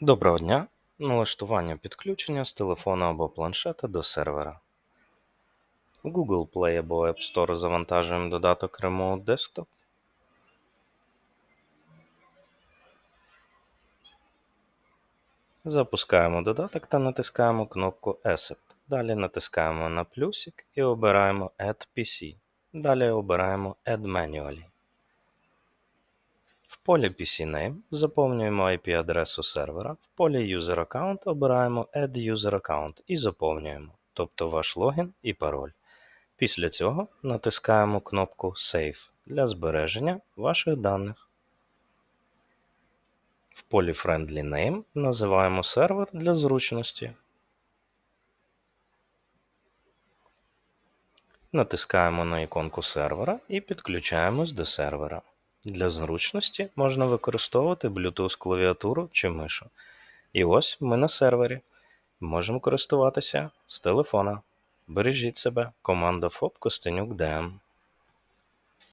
Доброго дня! Налаштування підключення з телефона або планшета до сервера. В Google Play або App Store завантажуємо додаток Remote Desktop. Запускаємо додаток та натискаємо кнопку Accept. Далі натискаємо на плюсик і обираємо Add PC. Далі обираємо Add Manually. Полі PC Name заповнюємо IP-адресу сервера, в полі User Account обираємо Add User Account і заповнюємо, тобто ваш логін і пароль. Після цього натискаємо кнопку Save для збереження ваших даних. В полі Friendly Name називаємо сервер для зручності. Натискаємо на іконку сервера і підключаємось до сервера. Для зручності можна використовувати Bluetooth клавіатуру чи мишу. І ось ми на сервері. Можемо користуватися з телефона. Бережіть себе. Команда ФОП Костенюк ДМ.